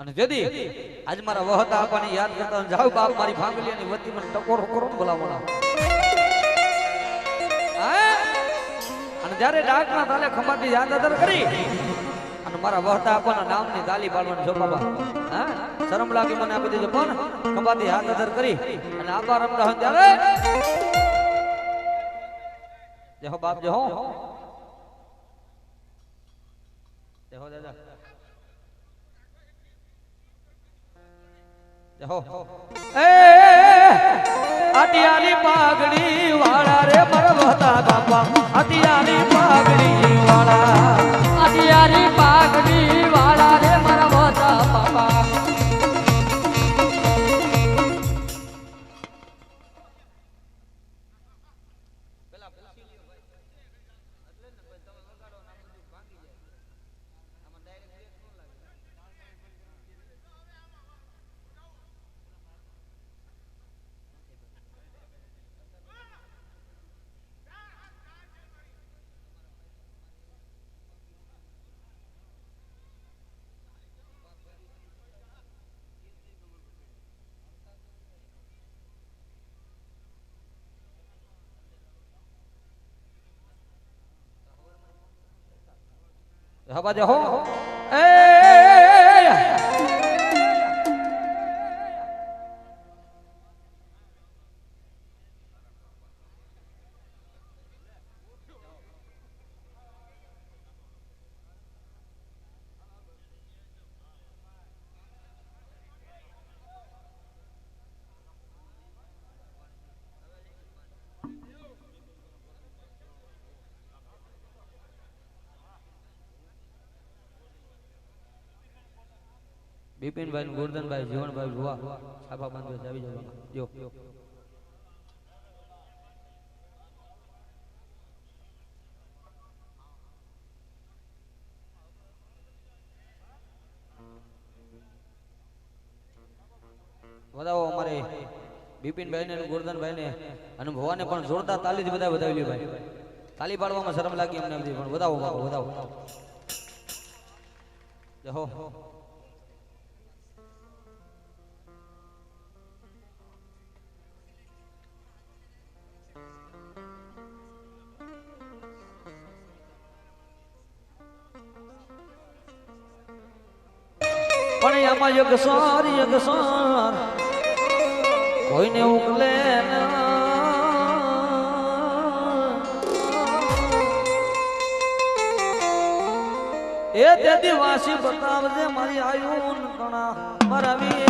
અને જેદી આજ મારા વહતા આપવાને યાદ કરતા જાવ બાપ મારી ફામિલીની વતી મને ટકોરો કરો ને બોલાવવાના? અને જ્યારે ડાકના તાલે ખમાતી યાદ અદર કરી, અને મારા વહતા આપવાના નામની તાલી પાડવાની જો બાબા હા? શરમ લાગે મને આપી દેજો પણ ખંભાતી હાથ અદર કરી, અને આબા રમતા હોય ત્યારે જય હો બાપ જય હો. જય હો દાદા જય હો એ અટિયાની પાઘડી વાળા રે મરવતા બાપા અટિયાની પાઘડી વાળા. હવા જહો એ બિપિનભાઈ ગોરધનભાઈ, જીવનભાઈ જોવા છાપા બાંધો આવી જાવ જો. અમારે બિપિનભાઈ ને ગોરધનભાઈ ને અને ભવાને પણ જોરદાર તાલીથી બધા વધાવી ભાઈ. તાલી પાડવામાં શરમ લાગી અમને બધી, પણ વધાવો વધાવો જહો પણ આમાં યગસાર યગસાર યગ સાર કોઈને ઉકલે એ તે દિવાસી બતાવજે, મારી આયુ કણા. મરાવી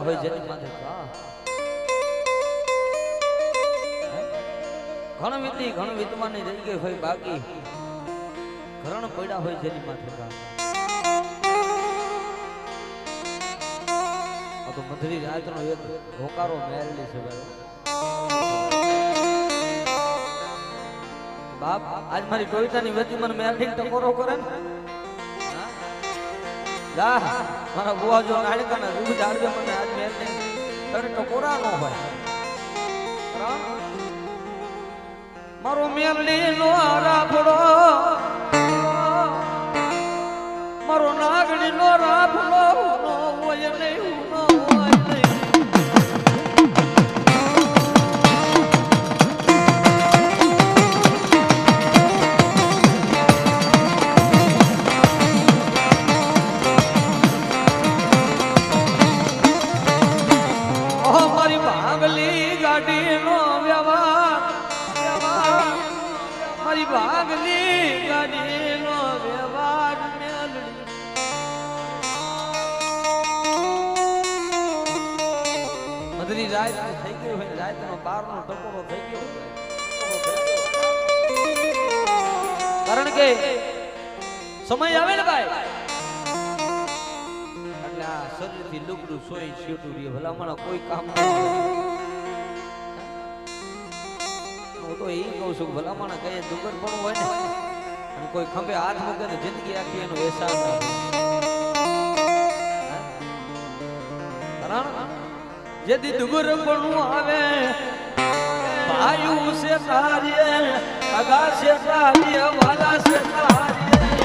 કરણ પડ્યા હોય જેની માથે રહી ગઈ હોય બાકી. ઘરણ પડ્યા હોય જેની માથે તો મધરી રાતનો એક હોકારો મેળલી છે ભાઈ. બાપ, આજ મારી કવિતાની વચ્ચે મને મેલડીને ટકોરો કરે ને? મારા બુઆ જો નાળિકાના દૂધ જાળવે મને તને ટકોરા નો હોય કરણ? મારો મેલડી નો રાફડો મારી ભાગલી ગાડીનો વ્યવહાર મધરી રાત થઈ ગયું હોય બારનો ટકોરો થઈ ટકોરો થઈ ગયો. કારણ કે સમય ને ભાઈ? એટલે આ શરીરથી લુગડું સોય શેટું કોઈ કામ ન તો એ કહું છું ભલામણ દુગર પણ હોય ને, અને કોઈ ખંભે હાથ મૂકે ને જિંદગી આખી એનો એહસાસ ના કારણ જેથી દુગર પણ આવે, ભાયું છે તારીએ અગા છે તારીએ, વાલા છે તારીએ.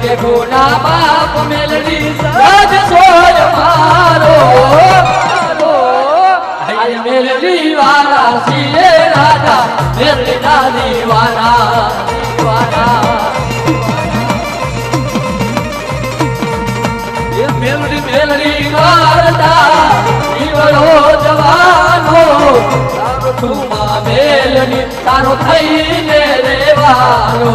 કરી દે ભોલા બાપ મેલડી સજ સોય મારો. આય મેલડી વાળા સીએ રાજા મેલડી દાદી દીવાના. એ મેલડી મેલડી ગાતા જીવડો જવાનો. તારો ઠુમા મેલડી, તારો થઈને રેવાનો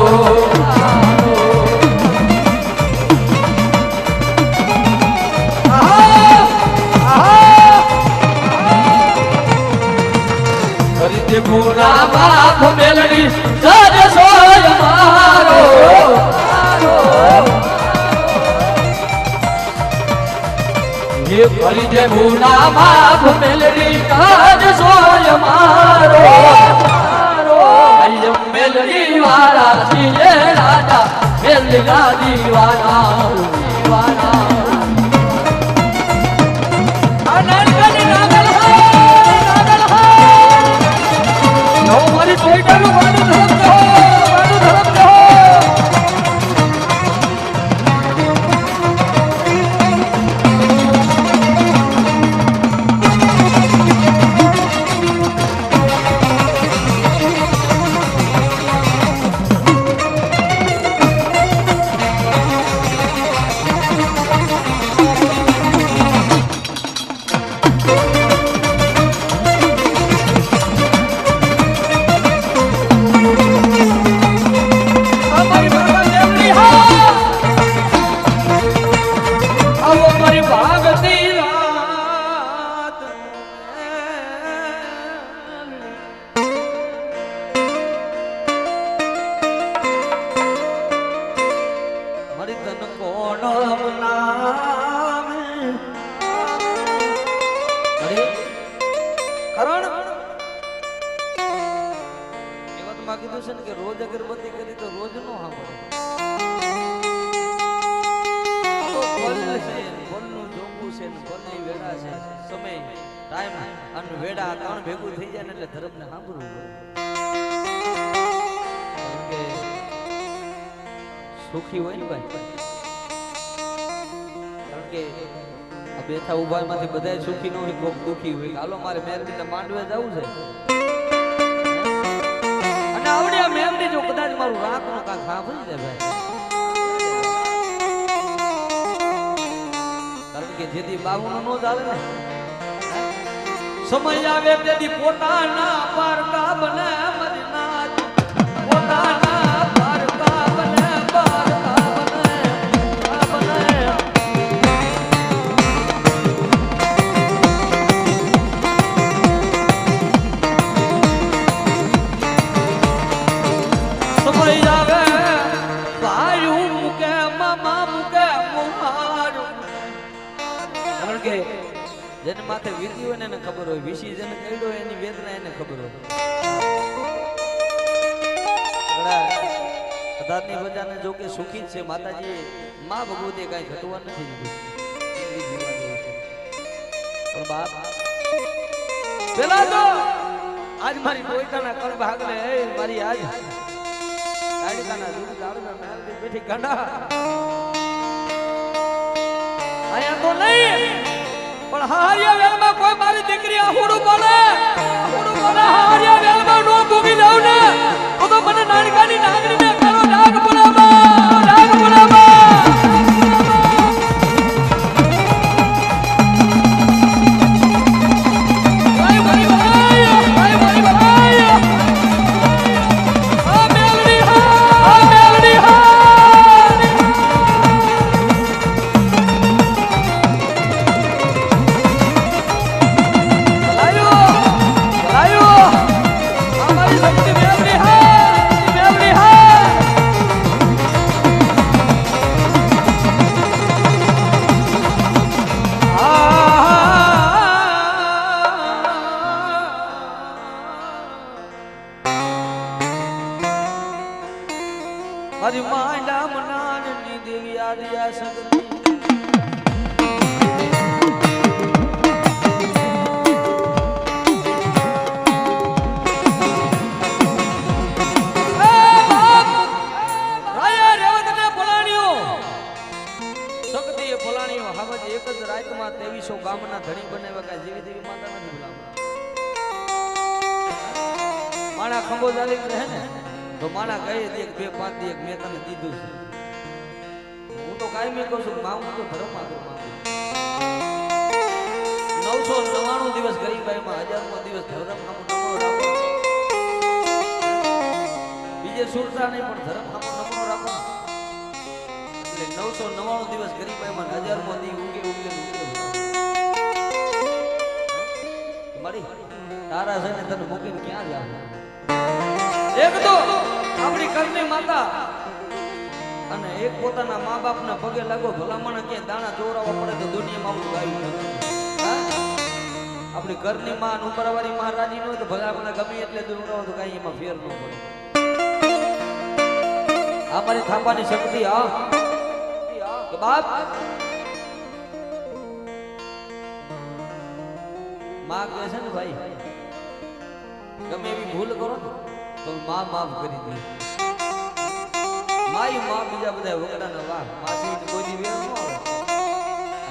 ફરી જે ભૂના બાપ મેલડી કાજ મારો. મેલડી વાળા છીએ રાજા મેલડા દીવાના. ખરણ કહેવતમાં કીધું છે ને કે રોજ અગરબત્તી કરી તો રોજ નો સાંભળો. છે ફલનું જોગવું છે ને ફલની વેળા છે. સમય ટાઈમ અને વેળા ત્રણ ભેગું થઈ જાય ને એટલે ધર્મને સાંભળવું સુખી હોય ને ભાઈ. કારણ કે બેઠા ઊભા માંથી બધા સુખી ન હોય, કોક દુખી હોય. હાલો, મારે મેરડીને માંડવે જવું છે. અને આવડી મેરડી જો કદાચ મારું રાતનું કાંક સાંભળી જાય ભાઈ. કે જેથી બાહુનું નો ચાલે ને. સમય આવે તેથી પોતાના પારકા બને જેને માથે વીતી હોય એને ખબર હોય. વિશી જેને કર્યો હોય એની વેદના એને ખબર હોય. અધારની પ્રજાને જો કે સુખી જ છે. માતાજી, મા ભગવતી કાંઈ ઘટવા નથી આજ મારી કોઈતાના કણ ભાગલે, એ મારી આજ કાળિકાના દૂધ દાળના બેઠી ગાંડા. આયા તો નહીં પણ હારિયા વેલમાં કોઈ મારી દીકરી આહુડું બોલે? આહુડું બોલે હારિયા વેલમાં નો ભૂગી જાવ ને? તો મને નાનકાની નાગરીને માંડા મનાની દેવી આદિયા શક્તિ શક્તિએ ફલાણીઓ. હાવજ એક જ રાતમાં ત્રેવીસો ગામના ધણી બનાવ્યા કાંઈ જેવી દેવી માતા નથી બોલાવતા માણા ખંભો ચાલી રહે ને? તો માણા કહે એક, બે, પાંચ દી મેં તને દીધું છે. હું તો કાયમી કહું છું માવું તો ધર્મ માંગુ માંગુ નવસો નવાણું દિવસ ગરીબાઈમાં હજારમો દિવસ ધર્મ નામો બીજે સુરતા નહીં, પણ ધર્મ નામો રાખો એટલે નવસો નવાણું દિવસ ગરીબાઈમાં હજારમો દી ઉગે ઉગે મારી, તારા છે ને તને મૂકીને ક્યાં જાવ? એક તો આપણી ઘરની માતા. અને એક પોતાના મા બાપના પગે લાગો, ભલામણ કે દાણા ચોરાવા પડે તો દુનિયામાં આવું ગાયું આપણી ઘરની માં અને ઉપરવાળી માં રાજી ન હોય તો ભલામણ ગમે એટલે દોરાવો તો કાંઈ એમાં ફેર ન પડે. આ મારી થાપાની શક્તિ આ કે બાપ. માં કહે છે ને ભાઈ, ગમે એવી ભૂલ કરો તો માં માફ કરી દે. માયમાં બીજા બધા વગડાના વાહ માસી કોઈ વેર ન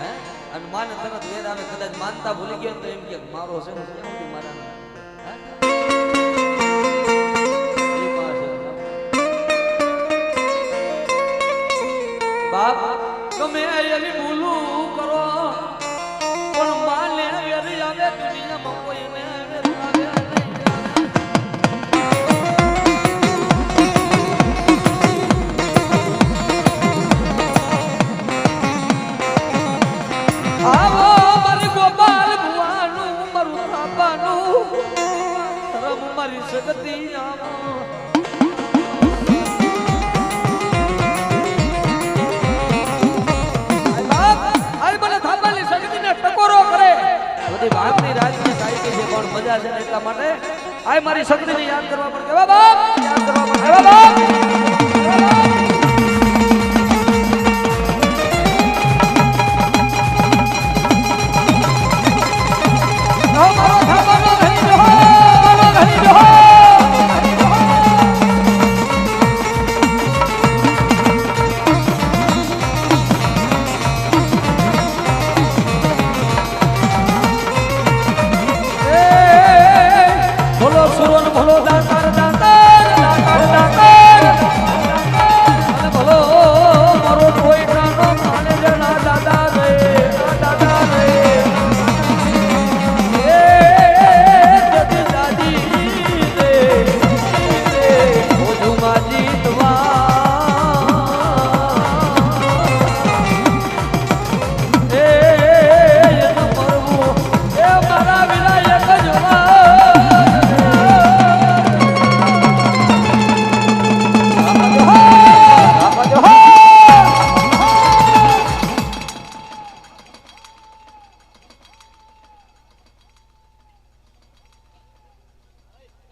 હે? અને માને તરત વેર આવે, કદાચ માનતા ભૂલી ગયો તો એમ કે, મારો છે મારા. બાપ, ગમે એવી ભૂલું મારી સગતી રાજની સાહિત્ય પણ મજા છે એટલા માટે. આય મારી શક્તિને યાદ કરવા પડે